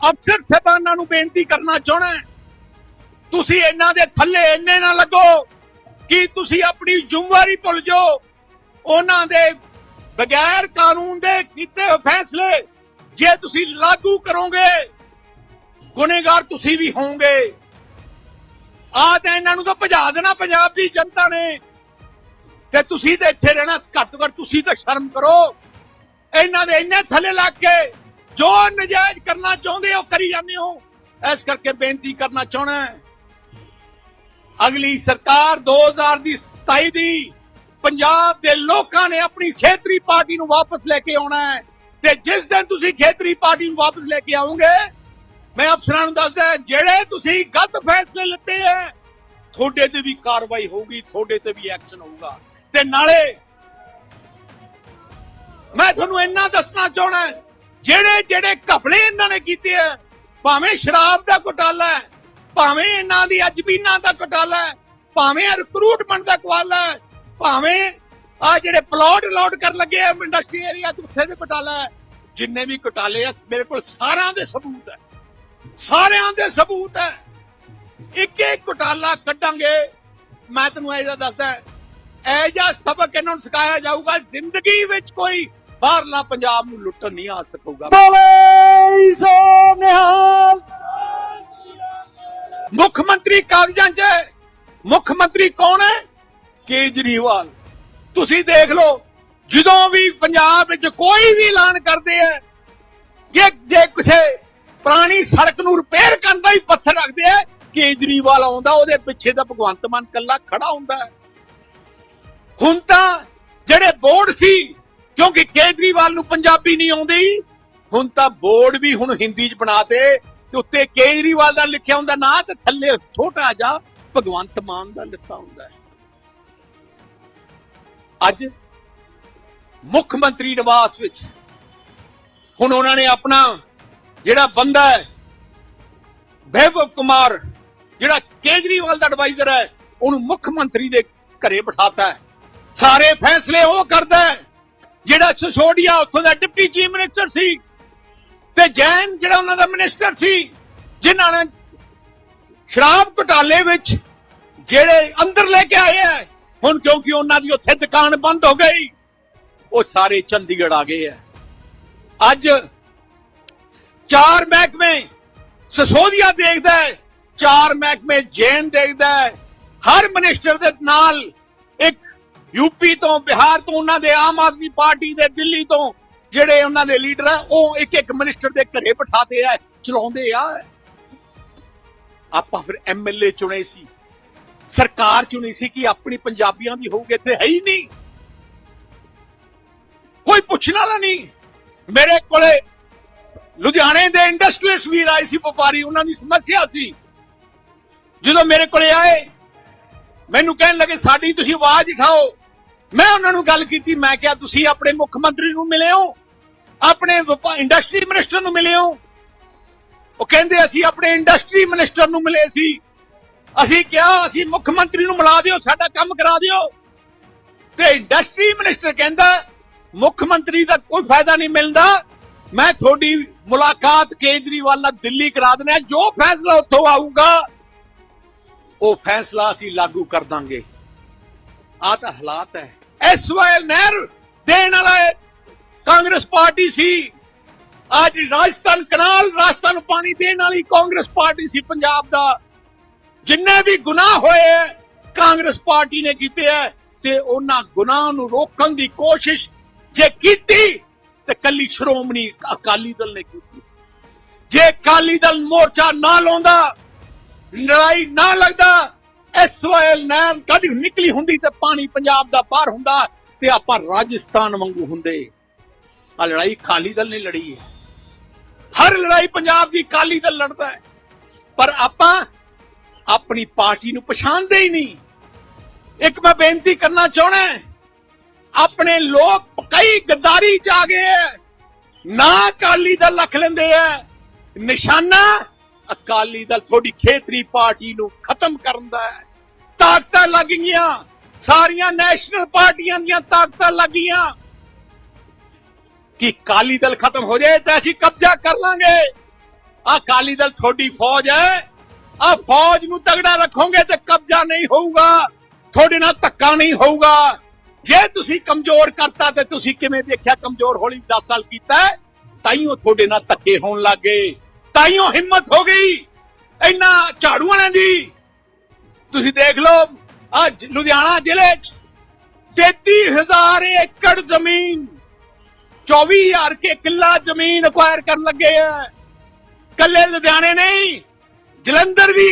ਅਫਸਰ ਸਾਹਿਬਾਨਾਂ ਨੂੰ ਬੇਨਤੀ ਕਰਨਾ ਚਾਹਣਾ ਹੈ, ਤੁਸੀਂ ਇਹਨਾਂ ਦੇ ਥੱਲੇ ਇੰਨੇ ਨਾ ਲੱਗੋ ਕਿ ਤੁਸੀਂ ਆਪਣੀ ਜ਼ਿੰਮੇਵਾਰੀ ਭੁੱਲ ਜਾਓ। ਉਹਨਾਂ ਦੇ ਬਗੈਰ ਕਾਨੂੰਨ ਦੇ ਕੀਤੇ ਫੈਸਲੇ ਜੇ ਤੁਸੀਂ ਲਾਗੂ ਕਰੋਗੇ ਗੁਨੇਗਾਰ ਤੁਸੀਂ ਵੀ ਹੋਵੋਗੇ। ਆ ਤਾਂ ਇਹਨਾਂ ਨੂੰ ਤਾਂ ਭਜਾ ਦੇਣਾ ਪੰਜਾਬ ਦੀ ਜਨਤਾ ਨੇ। ਤੇ ਤੁਸੀਂ ਤੇ ਇੱਥੇ ਰਹਿਣਾ ਘੱਟ ਤੋਂ ਘੱਟ ਤੁਸੀਂ ਤਾਂ ਸ਼ਰਮ ਕਰੋ। ਇਹਨਾਂ ਦੇ ਇੰਨੇ ਥੱਲੇ ਲੱਗ ਕੇ ਜੋ ਨਜਾਇਜ਼ ਕਰਨਾ ਚਾਹੁੰਦੇ ਹੋ, ਕਰੀ ਜਾਂਦੇ ਹੋ। ਇਸ ਕਰਕੇ ਬੇਨਤੀ ਕਰਨਾ ਚਾਹਣਾ ਅਗਲੀ ਸਰਕਾਰ 2000 ਦੀ 27 ਦੀ ਪੰਜਾਬ ਦੇ ਲੋਕਾਂ ਨੇ ਆਪਣੀ ਖੇਤਰੀ ਪਾਰਟੀ ਨੂੰ ਵਾਪਸ ਲੈ ਕੇ ਆਉਣਾ ਹੈ ਤੇ ਜਿਸ ਦਿਨ ਤੁਸੀਂ ਖੇਤਰੀ ਪਾਰਟੀ ਨੂੰ ਵਾਪਸ ਲੈ ਕੇ ਆਉਂਗੇ ਮੈਂ ਅਫਸਰਾਂ ਨੂੰ ਦੱਸਦਾ ਜਿਹੜੇ ਤੁਸੀਂ ਗਲਤ ਫੈਸਲੇ ਲਿੱਤੇ ਹੈ, ਤੁਹਾਡੇ ਤੇ ਵੀ ਕਾਰਵਾਈ ਹੋਊਗੀ, ਤੁਹਾਡੇ ਤੇ ਵੀ ਐਕਸ਼ਨ ਹੋਊਗਾ। ਤੇ ਨਾਲੇ ਮੈਂ ਤੁਹਾਨੂੰ ਇੰਨਾ ਦੱਸਣਾ ਚਾਹਣਾ ਜਿਹੜੇ ਜਿਹੜੇ ਘਪਲੇ ਇਹਨਾਂ ਨੇ ਕੀਤੇ ਆ, ਭਾਵੇਂ ਸ਼ਰਾਬ ਦਾ ਘੁਟਾਲਾ ਹੈ, ਭਾਵੇਂ ਇਹਨਾਂ ਦੀ ਅਜਬੀਨਾ ਦਾ ਘੁਟਾਲਾ ਹੈ, ਭਾਵੇਂ ਰਿਕਰੂਟਮੈਂਟ ਦਾ ਘੁਟਾਲਾ ਹੈ, ਭਾਵੇਂ ਆ ਜਿਹੜੇ ਪਲਾਟ ਅਲਾਟ ਕਰਨ ਲੱਗੇ ਆ ਇੰਡਸਟਰੀ ਏਰੀਆ ਉੱਥੇ ਦੇ ਘੁਟਾਲਾ ਹੈ, ਜਿੰਨੇ ਵੀ ਘੁਟਾਲੇ ਆ, ਮੇਰੇ ਕੋਲ ਸਾਰਿਆਂ ਦੇ ਸਬੂਤ ਹੈ। ਸਾਰਿਆਂ ਦੇ ਸਬੂਤ ਹੈ। ਇੱਕ ਇੱਕ ਘੁਟਾਲਾ ਕੱਢਾਂਗੇ। ਮੈਂ ਤੈਨੂੰ ਇਹ ਦੱਸਦਾ, ਇਹ ਜਿਹਾ ਸਬਕ ਇਹਨਾਂ ਨੂੰ ਸਿਖਾਇਆ ਜਾਊਗਾ, ਜ਼ਿੰਦਗੀ ਵਿੱਚ ਕੋਈ ਬਾਹਰਲਾ ਪੰਜਾਬ ਨੂੰ ਲੁੱਟਣ ਨਹੀਂ ਆ ਸਕੂਗਾ। ਬੋਲੇ ਸੋ ਨਿਹਾਲ। ਮੁੱਖ ਮੰਤਰੀ ਕਾਗਜ਼ਾਂ 'ਚ। ਮੁੱਖ ਮੰਤਰੀ ਕੌਣ ਹੈ? ਕੇਜਰੀਵਾਲ। ਤੁਸੀਂ ਦੇਖ ਲਓ ਜਦੋਂ ਵੀ ਪੰਜਾਬ ਵਿੱਚ ਕੋਈ ਵੀ ਐਲਾਨ ਕਰਦੇ ਆ ਕਿ ਜੇ ਕਿਸੇ ਪੁਰਾਣੀ ਸੜਕ ਨੂੰ ਰਿਪੇਅਰ ਕਰਨ ਦਾ ਹੀ ਪੱਥਰ ਰੱਖਦੇ ਆ ਕੇਜਰੀਵਾਲ ਆਉਂਦਾ ਉਹਦੇ ਪਿੱਛੇ ਦਾ ਭਗਵੰਤ ਮਾਨ ਕੱਲਾ ਖੜਾ ਹੁੰਦਾ। ਹੁਣ ਤਾਂ ਜਿਹੜੇ ਬੋਰਡ ਸੀ ਕਿਉਂਕਿ ਕੇਜਰੀਵਾਲ ਨੂੰ ਪੰਜਾਬੀ ਨਹੀਂ ਆਉਂਦੀ। ਹੁਣ ਤਾਂ ਬੋਰਡ ਵੀ ਹੁਣ ਹਿੰਦੀ 'ਚ ਬਣਾਤੇ, ਤੇ ਉੱਤੇ ਕੇਜਰੀਵਾਲ ਦਾ ਲਿਖਿਆ ਹੁੰਦਾ ਨਾਂ, ਤੇ ਥੱਲੇ ਛੋਟਾ ਜਿਹਾ ਭਗਵੰਤ ਮਾਨ ਦਾ ਲਿਖਿਆ ਹੁੰਦਾ ਹੈ। ਅੱਜ ਮੁੱਖ ਮੰਤਰੀ ਨਿਵਾਸ ਵਿੱਚ ਹੁਣ ਉਹਨਾਂ ਨੇ ਆਪਣਾ ਜਿਹੜਾ ਬੰਦਾ ਹੈ, ਵੈਭਵ ਕੁਮਾਰ, ਜਿਹੜਾ ਕੇਜਰੀਵਾਲ ਦਾ ਐਡਵਾਈਜ਼ਰ ਹੈ, ਉਹਨੂੰ ਮੁੱਖ ਮੰਤਰੀ ਦੇ ਘਰੇ ਬਿਠਾਤਾ ਹੈ। ਸਾਰੇ ਫੈਸਲੇ ਉਹ ਕਰਦਾ ਹੈ। ਜਿਹੜਾ ਸਿਸੋਡੀਆ ਉੱਥੋਂ ਦਾ ਡਿਪਟੀ ਚੀਫ ਮਿਨਿਸਟਰ ਸੀ ਤੇ ਜੈਨ ਜਿਹੜਾ ਉਹਨਾਂ ਦਾ ਮਿਨਿਸਟਰ ਸੀ, ਜਿਨ੍ਹਾਂ ਨੇ ਸ਼ਰਾਬ ਘੁਟਾਲੇ ਵਿੱਚ ਜਿਹੜੇ ਅੰਦਰ ਲੈ ਕੇ ਆਏ ਆ, ਹੁਣ ਕਿਉਂਕਿ ਉਹਨਾਂ ਦੀ ਉੱਥੇ ਦੁਕਾਨ ਬੰਦ ਹੋ ਗਈ, ਉਹ ਸਾਰੇ ਚੰਡੀਗੜ੍ਹ ਆ ਗਏ ਆ। ਅੱਜ ਚਾਰ ਮਹਿਕਮੇ ਸਸੋਦੀਆ ਦੇਖਦਾ ਹੈ, ਚਾਰ ਮਹਿਕਮੇ ਜੈਨ ਦੇਖਦਾ ਹੈ, ਹਰ ਮਿਨਿਸਟਰ ਦੇ ਨਾਲ ਯੂਪੀ ਤੋਂ, ਬਿਹਾਰ ਤੋਂ, ਉਹਨਾਂ ਦੇ ਆਮ ਆਦਮੀ ਪਾਰਟੀ ਦੇ, ਦਿੱਲੀ ਤੋਂ ਜਿਹੜੇ ਉਹਨਾਂ ਦੇ ਲੀਡਰ ਆ, ਉਹ ਇੱਕ ਇੱਕ ਮਿਨਿਸਟਰ ਦੇ ਘਰੇ ਬਿਠਾਦੇ ਆ, ਚਲਾਉਂਦੇ ਆ। ਆਪਾਂ ਫਿਰ ਐਮਐਲਏ ਚੁਣੇ ਸੀ। ਸਰਕਾਰ ਚੁਣੀ ਸੀ ਕਿ ਆਪਣੀ ਪੰਜਾਬੀਆਂ ਦੀ ਹੋਊਗੀ, ਇੱਥੇ ਹੈ ਹੀ ਨਹੀਂ। ਕੋਈ ਪੁੱਛਣ ਵਾਲਾ ਨਹੀਂ। ਮੇਰੇ ਕੋਲੇ ਲੁਧਿਆਣੇ ਦੇ ਇੰਡਸਟਰੀਅਲਿਸਟ ਵੀਰ ਆਏ ਸੀ, ਵਪਾਰੀ, ਉਹਨਾਂ ਦੀ ਸਮੱਸਿਆ ਸੀ। ਜਦੋਂ ਮੇਰੇ ਕੋਲੇ ਆਏ, ਮੈਨੂੰ ਕਹਿਣ ਲੱਗੇ, ਸਾਡੀ ਤੁਸੀਂ ਆਵਾਜ਼ ਉਠਾਓ। ਮੈਂ ਉਹਨਾਂ ਨੂੰ ਗੱਲ ਕੀਤੀ, ਮੈਂ ਕਿਹਾ, ਤੁਸੀਂ ਆਪਣੇ ਮੁੱਖ ਮੰਤਰੀ ਨੂੰ ਮਿਲੇ ਹੋ, ਆਪਣੇ ਇੰਡਸਟਰੀ ਮਿਨਿਸਟਰ ਨੂੰ ਮਿਲੇ ਹੋ। ਉਹ ਕਹਿੰਦੇ, ਅਸੀਂ ਆਪਣੇ ਇੰਡਸਟਰੀ ਮਿਨਿਸਟਰ ਨੂੰ ਮਿਲੇ ਸੀ। ਅਸੀਂ ਕਿਹਾ, ਅਸੀਂ ਮੁੱਖ ਮੰਤਰੀ ਨੂੰ ਮਿਲਾ ਦਿਓ, ਸਾਡਾ ਕੰਮ ਕਰਾ ਦਿਓ। ਤੇ ਇੰਡਸਟਰੀ ਮਿਨਿਸਟਰ ਕਹਿੰਦਾ, ਮੁੱਖ ਮੰਤਰੀ ਦਾ ਕੋਈ ਫਾਇਦਾ ਨਹੀਂ ਮਿਲਦਾ। ਮੈਂ ਤੁਹਾਡੀ ਮੁਲਾਕਾਤ ਕੇਜਰੀਵਾਲ ਨਾਲ ਦਿੱਲੀ ਕਰਾ ਦੇਣਾ ਜੋ ਫੈਸਲਾ ਉੱਥੋਂ ਆਊਗਾ, ਉਹ ਫੈਸਲਾ ਅਸੀਂ ਲਾਗੂ ਕਰ ਦਾਂਗੇ। ਆ ਤਾਂ ਹਾਲਾਤ ਹੈ। ਐਸਵਾਈਐਲ ਨਹਿਰ ਦੇਣ ਵਾਲਾ ਕਾਂਗਰਸ ਪਾਰਟੀ ਸੀ। ਅੱਜ ਰਾਜਸਥਾਨ ਕਨਾਲ, ਰਾਜਸਥਾਨ ਨੂੰ ਪਾਣੀ ਦੇਣ ਵਾਲੀ ਕਾਂਗਰਸ ਪਾਰਟੀ ਸੀ ਪੰਜਾਬ ਦਾ। ਜਿੰਨੇ ਵੀ ਗੁਨਾਹ ਹੋਏ ਕਾਂਗਰਸ ਪਾਰਟੀ ਨੇ ਕੀਤੇ ਹੈ ਤੇ ਉਹਨਾਂ ਗੁਨਾਹ ਨੂੰ ਰੋਕਣ ਦੀ ਕੋਸ਼ਿਸ਼ ਜੇ ਕੀਤੀ, ਤੇ ਕੱਲੀ ਸ਼੍ਰੋਮਣੀ ਅਕਾਲੀ ਦਲ ਨੇ ਕੀਤੀ। ਜੇ ਅਕਾਲੀ ਦਲ ਮੋਰਚਾ ਨਾ ਲਾਉਂਦਾ, ਲੜਾਈ ਨਾ ਲੱਗਦਾ ਐਸਵਾਈਐਲ ਨਹਿਰ ਕਦੀ ਨਿਕਲੀ ਹੁੰਦੀ ਤੇ ਪਾਣੀ ਪੰਜਾਬ ਦਾ ਬਾਹਰ ਹੁੰਦਾ ਤੇ ਆਪਾਂ ਰਾਜਸਥਾਨ ਵਾਂਗੂ ਹੁੰਦੇ। ਆ ਲੜਾਈ ਅਕਾਲੀ ਦਲ ਨੇ ਲੜੀ ਹੈ। ਹਰ ਲੜਾਈ ਪੰਜਾਬ ਦੀ ਅਕਾਲੀ ਦਲ ਲੜਦਾ ਹੈ। ਪਰ ਆਪਾਂ ਆਪਣੀ ਪਾਰਟੀ ਨੂੰ ਪਛਾਣਦੇ ਹੀ ਨਹੀਂ। ਇੱਕ ਮੈਂ ਬੇਨਤੀ ਕਰਨਾ ਚਾਹਣਾ ਆਪਣੇ ਲੋਕ ਕਈ ਗੱਦਾਰੀ ਚ ਆ ਗਏ ਹੈ। ਨਾ ਅਕਾਲੀ ਦਲ ਲੱਖ ਲੈਂਦੇ ਆ ਨਿਸ਼ਾਨਾ ਅਕਾਲੀ ਦਲ ਤੁਹਾਡੀ ਖੇਤਰੀ ਪਾਰਟੀ ਨੂੰ ਖਤਮ ਕਰਨ ਦਾ ਹੈ। ਤਾਕਤਾਂ ਲੱਗ ਗਈਆਂ। ਸਾਰੀਆਂ ਨੈਸ਼ਨਲ ਪਾਰਟੀਆਂ ਦੀਆਂ ਤਾਕਤਾਂ ਲੱਗ ਗਈਆਂ। ਕਿ ਅਕਾਲੀ ਦਲ ਖਤਮ ਹੋ ਜਾਏ ਤਾਂ ਅਸੀਂ ਕਬਜ਼ਾ ਕਰ ਲਾਂਗੇ। ਆ ਕਾਲੀ ਦਲ ਤੁਹਾਡੀ ਫੌਜ ਹੈ। ਆ ਫੌਜ ਨੂੰ ਤਗੜਾ ਰੱਖੋਗੇ ਤੇ ਕਬਜ਼ਾ ਨਹੀਂ ਹੋਊਗਾ। ਤੁਹਾਡੇ ਨਾਲ ਧੱਕਾ ਨਹੀਂ ਹੋਊਗਾ। ਜੇ ਤੁਸੀਂ ਕਮਜ਼ੋਰ ਕਰਤਾ ਤੇ ਤੁਸੀਂ ਕਿਵੇਂ ਦੇਖਿਆ ਕਮਜ਼ੋਰ ਹੋਲੀ 10 ਸਾਲ ਕੀਤਾ ਹੈ? ਤਾਈਓ ਤੁਹਾਡੇ ਨਾਲ ਧੱਕੇ ਹੋਣ ਲੱਗੇ ਤਾਈਓ ਹਿੰਮਤ ਹੋ ਗਈ। ਇੰਨਾ ਝਾੜੂ ਵਾਲਿਆਂ ਦੀ ਤੁਸੀਂ ਦੇਖ ਲਓ, ਅੱਜ ਲੁਧਿਆਣਾ ਜ਼ਿਲ੍ਹੇ 'ਚ 33000 ਏਕੜ ਜ਼ਮੀਨ 24000 ਕੇ ਕਿੱਲਾ ਜ਼ਮੀਨ ਅਕਵਾਇਰ ਕਰਨ ਲੱਗੇ ਆ। ਕੱਲੇ ਲੁਧਿਆਣੇ ਨਹੀਂ, ਜਲੰਧਰ ਵੀ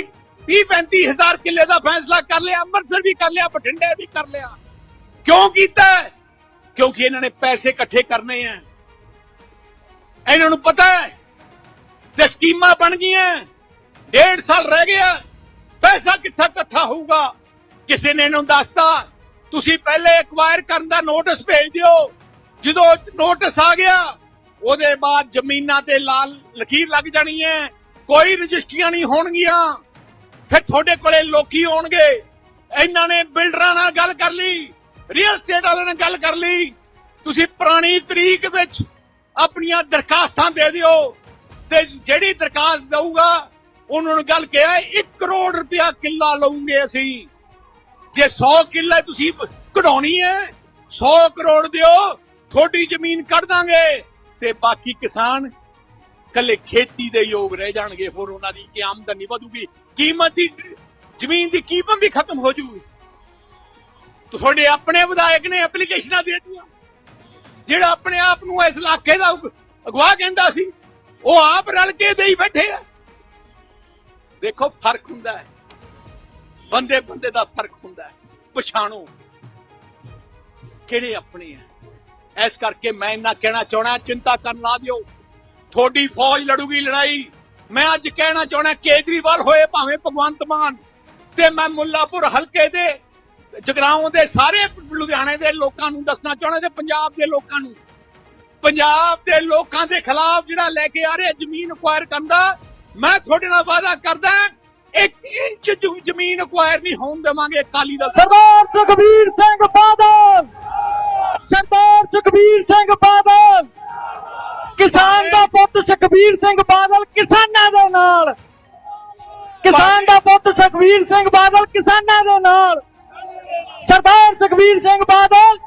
30 35000 ਕਿੱਲੇ ਦਾ ਫੈਸਲਾ ਕਰ ਲਿਆ, ਅੰਮ੍ਰਿਤਸਰ ਵੀ ਕਰ ਲਿਆ, ਬਠਿੰਡੇ ਵੀ ਕਰ ਲਿਆ। ਕਿਉਂ ਕੀਤਾ? ਕਿਉਂਕਿ ਇਹਨਾਂ ਨੇ ਪੈਸੇ ਇਕੱਠੇ ਕਰਨੇ ਆ। ਇਹਨਾਂ ਨੂੰ ਪਤਾ ਹੈ, ਤੇ ਸਕੀਮਾਂ ਬਣ ਗਈਆਂ। ਡੇਢ ਸਾਲ ਰਹਿ ਗਿਆ। ਪੈਸਾ ਕਿੱਥੇ ਇਕੱਠਾ ਹੋਊਗਾ? ਕਿਸੇ ਨੇ ਇਹਨੂੰ ਦੱਸਤਾ, ਤੁਸੀਂ ਪਹਿਲੇ ਐਕਵਾਇਰ ਕਰਨ ਦਾ ਨੋਟਿਸ ਭੇਜ ਦਿਓ। ਜਦੋਂ ਨੋਟਿਸ ਆ ਗਿਆ, ਉਹਦੇ ਬਾਅਦ ਜ਼ਮੀਨਾਂ ਤੇ ਲਾਲ ਲਕੀਰ ਲੱਗ ਜਾਣੀ ਹੈ। ਕੋਈ ਰਜਿਸਟਰੀਆਂ ਨਹੀਂ ਹੋਣਗੀਆਂ। ਫਿਰ ਤੁਹਾਡੇ ਕੋਲੇ ਲੋਕੀ ਆਉਣਗੇ। ਇਹਨਾਂ ਨੇ ਬਿਲਡਰਾਂ ਨਾਲ ਗੱਲ ਕਰ ਲਈ ਰੀਅਲ ਸਟੇਟ ਵਾਲਿਆਂ ਨਾਲ ਗੱਲ ਕਰ ਲਈ। ਤੁਸੀਂ ਪੁਰਾਣੀ ਤਰੀਕ ਵਿੱਚ ਆਪਣੀਆਂ ਦਰਖਾਸਤਾਂ ਦੇ ਦਿਓ ਤੇ ਜਿਹੜੀ ਦਰਖਾਸਤ ਦਊਗਾ ਉਹਨਾਂ ਨੂੰ ਗੱਲ ਕਿਹਾ 1 ਕਰੋੜ ਰੁਪਇਆ ਕਿੱਲਾ ਲਵਾਂਗੇ ਅਸੀਂ। ਜੇ 100 ਕਿੱਲਾ ਤੁਸੀਂ ਕਢਾਉਣੀ ਹੈ 100 ਕਰੋੜ ਦਿਓ, ਤੁਹਾਡੀ ਜ਼ਮੀਨ ਕੱਢ ਦਾਂਗੇ। ਤੇ ਬਾਕੀ ਕਿਸਾਨ ਕੱਲੇ ਖੇਤੀ ਦੇ ਯੋਗ ਰਹਿ ਜਾਣਗੇ ਫਿਰ ਉਹਨਾਂ ਦੀ ਕੀ ਆਮਦਨੀ ਵਧੂਗੀ? ਕੀਮਤ ਦੀ ਜ਼ਮੀਨ ਦੀ ਕੀਮਤ ਵੀ ਖਤਮ ਹੋ ਜੂਗੀ। ਤੁਹਾਡੇ ਆਪਣੇ ਵਿਧਾਇਕ ਨੇ ਐਪਲੀਕੇਸ਼ਨਾਂ ਦੇ ਦਿੱਤੀਆਂ। ਜਿਹੜਾ ਆਪਣੇ ਆਪ ਨੂੰ ਇਸ ਇਲਾਕੇ ਦਾ ਅਗਵਾ ਕਹਿੰਦਾ ਸੀ, ਉਹ ਆਪ ਰਲ ਕੇ ਦੇਈ ਬੈਠੇ ਆ। ਦੇਖੋ ਫ਼ਰਕ ਹੁੰਦਾ ਹੈ। ਬੰਦੇ ਬੰਦੇ ਦਾ ਫ਼ਰਕ ਹੁੰਦਾ ਹੈ। ਪਛਾਣੋ। ਕਿਹੜੇ ਆਪਣੇ ਆ ਇਸ ਕਰਕੇ ਮੈਂ ਇੰਨਾ ਕਹਿਣਾ ਚਾਹਣਾ ਚਿੰਤਾ ਕਰਨ ਲਾ ਦਿਓ। ਤੁਹਾਡੀ ਫੌਜ ਲੜੂਗੀ ਲੜਾਈ। ਮੈਂ ਅੱਜ ਕਹਿਣਾ ਚਾਹਣਾ ਕੇਜਰੀਵਾਲ ਹੋਏ ਭਾਵੇਂ ਭਗਵੰਤ ਮਾਨ ਤੇ ਮੈਂ ਮੁੱਲਾਪੁਰ ਹਲਕੇ ਦੇ, ਜਗਰਾਉਂ ਦੇ ਸਾਰੇ ਲੁਧਿਆਣੇ ਦੇ ਲੋਕਾਂ ਨੂੰ ਦੱਸਣਾ ਚਾਹਣਾ ਤੇ ਪੰਜਾਬ ਦੇ ਲੋਕਾਂ ਨੂੰ। ਪੰਜਾਬ ਦੇ ਲੋਕਾਂ ਦੇ ਖਿਲਾਫ ਜਿਹੜਾ ਲੈ ਕੇ ਆ ਰਿਹਾ, ਜ਼ਮੀਨ ਅਕਵਾਇਰ ਕਰਨ ਦਾ ਮੈਂ ਤੁਹਾਡੇ ਨਾਲ ਵਾਅਦਾ ਕਰਦਾ ਇੱਕ ਇੰਚ ਜ਼ਮ- ਜ਼ਮੀਨ ਅਕਵਾਇਰ ਨਹੀਂ ਹੋਣ ਦੇਵਾਂਗੇ ਅਕਾਲੀ ਦਲ ਸਰਦਾਰ ਸੁਖਬੀਰ ਸਿੰਘ ਬਾਦਲ। ਸਰਦਾਰ ਸੁਖਬੀਰ ਸਿੰਘ ਬਾਦਲ। ਕਿਸਾਨ ਦਾ ਪੁੱਤ ਸੁਖਬੀਰ ਸਿੰਘ ਬਾਦਲ ਕਿਸਾਨਾਂ ਦੇ ਨਾਲ। ਕਿਸਾਨ ਦਾ ਪੁੱਤ ਸੁਖਬੀਰ ਸਿੰਘ ਬਾਦਲ ਕਿਸਾਨਾਂ ਦੇ ਨਾਲ। ਸਰਦਾਰ ਸੁਖਬੀਰ ਸਿੰਘ ਬਾਦਲ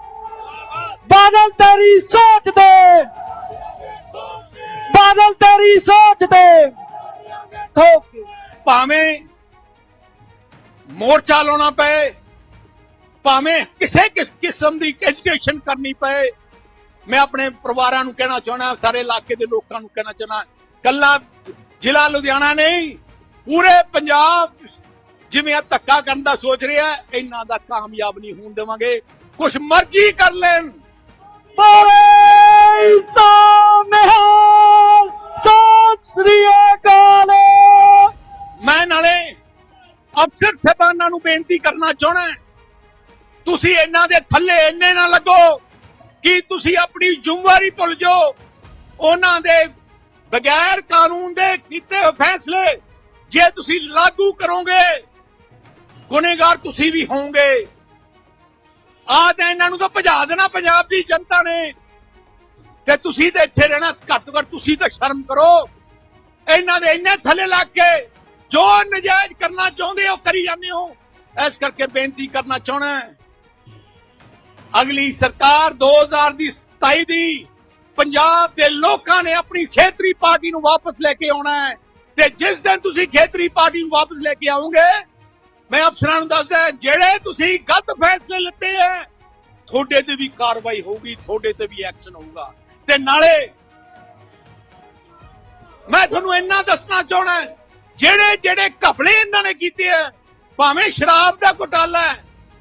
ਬਾਦਲ ਤੇਰੀ ਸੋਚ ਦੇ ਬਾਦਲ ਤੇਰੀ ਸੋਚ ਦੇ ਕੇ ਭਾਵੇਂ ਮੋਰਚਾ ਲਾਉਣਾ ਪਏ ਭਾਵੇਂ ਕਿਸੇ ਕਿਸ ਕਿਸਮ ਦੀ ਐਜੂਕੇਸ਼ਨ ਕਰਨੀ ਪਏ ਮੈਂ ਆਪਣੇ ਪਰਿਵਾਰਾਂ ਨੂੰ ਕਹਿਣਾ ਚਾਹਣਾ ਸਾਰੇ ਇਲਾਕੇ ਦੇ ਲੋਕਾਂ ਨੂੰ ਕਹਿਣਾ ਚਾਹਣਾ ਕੱਲਾ ਜ਼ਿਲ੍ਹਾ ਲੁਧਿਆਣਾ ਨਹੀਂ ਪੂਰੇ ਪੰਜਾਬ ਜਿਵੇਂ ਆ ਧੱਕਾ ਕਰਨ ਦਾ ਸੋਚ ਰਿਹਾ ਇਹਨਾਂ ਦਾ ਕਾਮਯਾਬ ਨਹੀਂ ਹੋਣ ਦੇਵਾਂਗੇ। ਕੁਛ ਮਰਜ਼ੀ ਕਰ ਲੈਣ। ਬੋਲੇ ਸੋ ਨਿਹਾਲ ਸਤਿ ਸ੍ਰੀ ਅਕਾਲ। ਮੈਂ ਨਾਲੇ ਅਫਸਰ ਸਾਹਿਬਾਨਾਂ ਨੂੰ ਬੇਨਤੀ ਕਰਨਾ ਚਾਹਣਾ ਤੁਸੀਂ ਇਹਨਾਂ ਦੇ ਥੱਲੇ ਇੰਨੇ ਨਾ ਲੱਗੋ ਕਿ ਤੁਸੀਂ ਆਪਣੀ ਜ਼ਿੰਮੇਵਾਰੀ ਭੁੱਲ ਜਾਓ। ਉਹਨਾਂ ਦੇ ਬਗੈਰ ਕਾਨੂੰਨ ਦੇ ਕੀਤੇ ਹੋਏ ਫੈਸਲੇ ਜੇ ਤੁਸੀਂ ਲਾਗੂ ਕਰੋਗੇ, ਗੁਨੇਗਾਰ ਤੁਸੀਂ ਵੀ ਹੋਵੋਗੇ। ਆ ਤਾਂ ਇਹਨਾਂ ਨੂੰ ਤਾਂ ਭਜਾ ਦੇਣਾ ਪੰਜਾਬ ਦੀ ਜਨਤਾ ਨੇ। ਤੇ ਤੁਸੀਂ ਤਾਂ ਇੱਥੇ ਰਹਿਣਾ ਘੱਟ ਤੋਂ ਘੱਟ ਤੁਸੀਂ ਤਾਂ ਸ਼ਰਮ ਕਰੋ। ਇਹਨਾਂ ਦੇ ਇੰਨੇ ਥੱਲੇ ਲੱਗ ਕੇ ਜੋ ਨਜਾਇਜ਼ ਕਰਨਾ ਚਾਹੁੰਦੇ ਹੋ, ਕਰੀ ਜਾਂਦੇ ਹੋ। ਇਸ ਕਰਕੇ ਬੇਨਤੀ ਕਰਨਾ ਚਾਹਣਾ ਅਗਲੀ ਸਰਕਾਰ 2000 ਦੀ 27 ਦੀ ਪੰਜਾਬ ਦੇ ਲੋਕਾਂ ਨੇ ਆਪਣੀ ਖੇਤਰੀ ਪਾਰਟੀ ਨੂੰ ਵਾਪਸ ਲੈ ਕੇ ਆਉਣਾ ਹੈ। ਤੇ ਜਿਸ ਦਿਨ ਤੁਸੀਂ ਖੇਤਰੀ ਪਾਰਟੀ ਨੂੰ ਵਾਪਸ ਲੈ ਕੇ ਆਉਂਗੇ ਮੈਂ ਅਫਸਰਾਂ ਨੂੰ ਦੱਸਦਾ ਜਿਹੜੇ ਤੁਸੀਂ ਗਲਤ ਫੈਸਲੇ ਲਿੱਤੇ ਐ ਤੁਹਾਡੇ ਤੇ ਵੀ ਕਾਰਵਾਈ ਹੋਊਗੀ, ਤੁਹਾਡੇ ਤੇ ਵੀ ਐਕਸ਼ਨ ਹੋਊਗਾ। ਤੇ ਨਾਲੇ। ਮੈਂ ਤੁਹਾਨੂੰ ਇੰਨਾ ਦੱਸਣਾ ਚਾਹਣਾ ਜਿਹੜੇ ਜਿਹੜੇ ਘਪਲੇ ਇਹਨਾਂ ਨੇ ਕੀਤੇ ਆ, ਭਾਵੇਂ ਸ਼ਰਾਬ ਦਾ ਘੁਟਾਲਾ ਹੈ,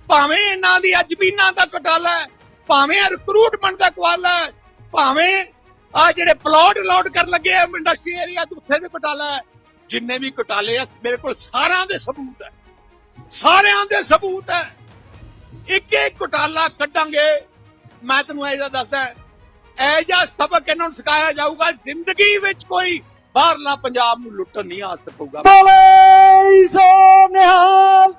ਭਾਵੇਂ ਇਹਨਾਂ ਦੀ ਅਜਬੀਨਾ ਦਾ ਘੁਟਾਲਾ ਹੈ, ਭਾਵੇਂ ਰਿਕਰੂਟਮੈਂਟ ਦਾ ਘੁਟਾਲਾ ਹੈ, ਭਾਵੇਂ ਆ ਜਿਹੜੇ ਪਲਾਟ ਅਲਾਟ ਕਰਨ ਲੱਗੇ ਆ ਇੰਡਸਟਰੀ ਏਰੀਆ ਉੱਥੇ ਦੇ ਘੁਟਾਲਾ ਹੈ, ਜਿੰਨੇ ਵੀ ਘੁਟਾਲੇ ਆ, ਮੇਰੇ ਕੋਲ ਸਾਰਿਆਂ ਦੇ ਸਬੂਤ ਹੈ। ਸਾਰਿਆਂ ਦੇ ਸਬੂਤ ਹੈ। ਇੱਕ ਇੱਕ ਘੁਟਾਲਾ ਕੱਢਾਂਗੇ। ਮੈਂ ਤੈਨੂੰ ਇਹ ਦੱਸਦਾ ਜਿਹਾ ਸਬਕ ਇਹਨਾਂ ਨੂੰ ਸਿਖਾਇਆ ਜਾਊਗਾ ਜ਼ਿੰਦਗੀ ਵਿੱਚ ਕੋਈ ਬਾਹਰਲਾ ਪੰਜਾਬ ਨੂੰ ਲੁੱਟਣ ਨਹੀਂ ਆ ਸਕੂਗਾ। ਬੋਲੇ ਸੋ ਨਿਹਾਲ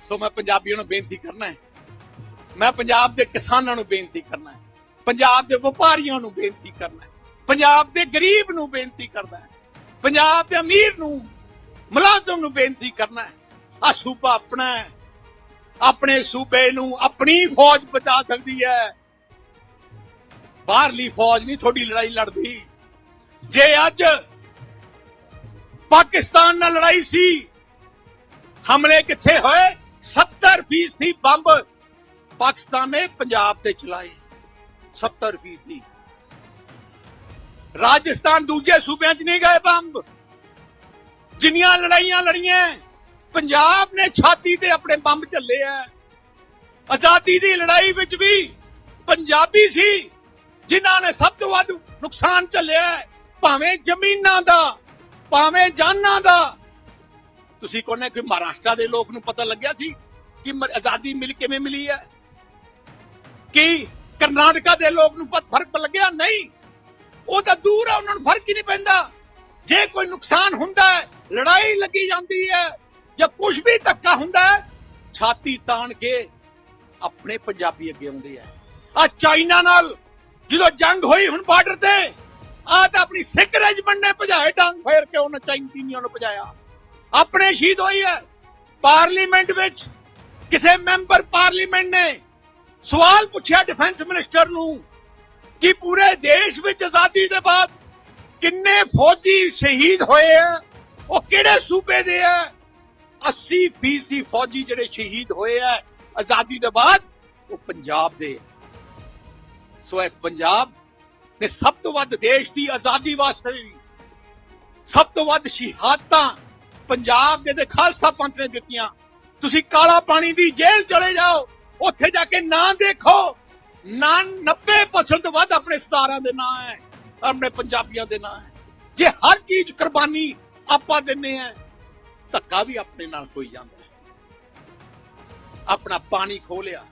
ਸੋ ਮੈਂ ਪੰਜਾਬੀਆਂ ਨੂੰ ਬੇਨਤੀ ਕਰਨਾ ਹੈ। ਮੈਂ ਪੰਜਾਬ ਦੇ ਕਿਸਾਨਾਂ ਨੂੰ ਬੇਨਤੀ ਕਰਨਾ ਹੈ। ਪੰਜਾਬ ਦੇ ਵਪਾਰੀਆਂ ਨੂੰ ਬੇਨਤੀ ਕਰਨਾ ਹੈ। ਪੰਜਾਬ ਦੇ ਗਰੀਬ ਨੂੰ ਬੇਨਤੀ ਕਰਦਾ ਹੈ। ਪੰਜਾਬ ਦੇ ਅਮੀਰ ਨੂੰ ਮੁਲਾਜ਼ਮ ਨੂੰ ਬੇਨਤੀ ਕਰਨਾ ਹੈ। ਆ ਸੂਬਾ ਆਪਣਾ ਹੈ। ਆਪਣੇ ਸੂਬੇ ਨੂੰ ਆਪਣੀ ਫੌਜ ਬਚਾ ਸਕਦੀ ਹੈ। ਬਾਹਰਲੀ ਫੌਜ ਨਹੀਂ, ਤੁਹਾਡੀ ਲੜਾਈ ਲੜਦੀ। ਜੇ ਅੱਜ ਪਾਕਿਸਤਾਨ ਨਾਲ ਲੜਾਈ ਸੀ, ਹਮਲੇ ਕਿੱਥੇ ਹੋਏ? 70 ਫੀਸਦੀ ਬੰਬ ਪਾਕਿਸਤਾਨ ਨੇ ਪੰਜਾਬ ਤੇ ਚਲਾਏ। 70 ਫੀਸਦੀ। ਰਾਜਸਥਾਨ ਦੂਜੇ ਸੂਬਿਆਂ 'ਚ ਨਹੀਂ ਗਏ ਬੰਬ। ਜਿੰਨੀਆਂ ਲੜਾਈਆਂ ਲੜੀਆਂ ਪੰਜਾਬ ਨੇ ਛਾਤੀ ਤੇ ਆਪਣੇ ਬੰਬ ਝੱਲੇ ਆ। ਆਜ਼ਾਦੀ ਦੀ ਲੜਾਈ ਵਿੱਚ ਵੀ ਪੰਜਾਬੀ ਸੀ, ਜਿਨ੍ਹਾਂ ਨੇ ਸਭ ਤੋਂ ਵੱਧ ਨੁਕਸਾਨ ਝੱਲਿਆ ਭਾਵੇਂ ਜ਼ਮੀਨਾਂ ਦਾ, ਭਾਵੇਂ ਜਾਨਾਂ ਦਾ। ਤੁਸੀਂ ਕੋਨੇ ਕਿ ਮਹਾਰਾਸ਼ਟਰ ਦੇ ਲੋਕ ਨੂੰ ਪਤਾ ਲੱਗਿਆ ਸੀ ਕਿ ਆਜ਼ਾਦੀ ਮਿਲ ਕਿਵੇਂ ਮਿਲੀ ਹੈ? ਕਿ ਕਰਨਾਟਕਾ ਦੇ ਲੋਕ ਨੂੰ ਪਤ ਫ਼ਰਕ ਲੱਗਿਆ? ਨਹੀਂ। ਉਹ ਤਾਂ ਦੂਰ ਆ, ਉਹਨਾਂ ਨੂੰ ਫ਼ਰਕ ਹੀ ਨਹੀਂ ਪੈਂਦਾ। ਜੇ ਕੋਈ ਨੁਕਸਾਨ ਹੁੰਦਾ ਹੈ, ਲੜਾਈ ਲੱਗੀ ਜਾਂਦੀ ਹੈ ਜਾਂ ਕੁਝ ਵੀ ਧੱਕਾ ਹੁੰਦਾ ਛਾਤੀ ਤਾਣ ਕੇ ਆਪਣੇ ਪੰਜਾਬੀ ਅੱਗੇ ਆਉਂਦੇ ਆ। ਆ ਚਾਈਨਾ ਨਾਲ ਜਦੋਂ ਜੰਗ ਹੋਈ ਹੁਣ ਬਾਰਡਰ ਤੇ ਆ ਤਾਂ ਆਪਣੀ ਸਿੱਖ ਰੈਜੀਮੈਂਟ ਨੇ ਭਜਾਏ ਡੰਗ ਫੇਰ ਕੇ ਉਹਨਾਂ ਚਾਈਨੀਆਂ ਨੂੰ ਭਜਾਇਆ? ਆਪਣੇ ਸ਼ਹੀਦ ਹੋਈ ਹੈ ਪਾਰਲੀਮੈਂਟ ਵਿੱਚ ਕਿਸੇ ਮੈਂਬਰ ਪਾਰਲੀਮੈਂਟ ਨੇ ਸਵਾਲ ਪੁੱਛਿਆ ਡਿਫੈਂਸ ਮਿਨਿਸਟਰ ਨੂੰ ਕਿ ਪੂਰੇ ਦੇਸ਼ ਵਿੱਚ ਆਜ਼ਾਦੀ ਦੇ ਬਾਅਦ ਕਿੰਨੇ ਫੌਜੀ ਸ਼ਹੀਦ ਹੋਏ ਆ, ਉਹ ਕਿਹੜੇ ਸੂਬੇ ਦੇ ਆ? 80 ਫੀਸਦੀ ਫੌਜੀ ਜਿਹੜੇ ਸ਼ਹੀਦ ਹੋਏ ਆ, ਆਜ਼ਾਦੀ ਦੇ ਬਾਅਦ ਉਹ ਪੰਜਾਬ ਦੇ ਸੋ ਇਹ ਪੰਜਾਬ ਨੇ ਸਭ ਤੋਂ ਵੱਧ ਦੇਸ਼ ਦੀ ਆਜ਼ਾਦੀ ਵਾਸਤੇ ਵੀ ਸਭ ਤੋਂ ਵੱਧ ਸ਼ਹਾਦਤਾਂ ਪੰਜਾਬ ਦੇ ਤੇ ਖਾਲਸਾ ਪੰਥ ਨੇ ਦਿੱਤੀਆਂ। ਤੁਸੀਂ ਕਾਲਾ ਪਾਣੀ ਦੀ ਜੇਲ੍ਹ ਚਲੇ ਜਾਓ, ਉੱਥੇ ਜਾ ਕੇ ਨਾਂ ਦੇਖੋ। ਨਾ 90% ਤੋਂ ਵੱਧ ਆਪਣੇ ਸਤਾਰਾਂ ਦੇ ਨਾਂ ਹੈ, ਆਪਣੇ ਪੰਜਾਬੀਆਂ ਦੇ ਨਾਂ ਹੈ। ਜੇ ਹਰ ਚੀਜ਼ ਕੁਰਬਾਨੀ ਆਪਾਂ ਦਿੰਨੇ ਆ ਧੱਕਾ ਵੀ ਆਪਣੇ ਨਾਲ ਹੋਈ ਜਾਂਦਾ। ਆਪਣਾ ਪਾਣੀ ਖੋਲਿਆ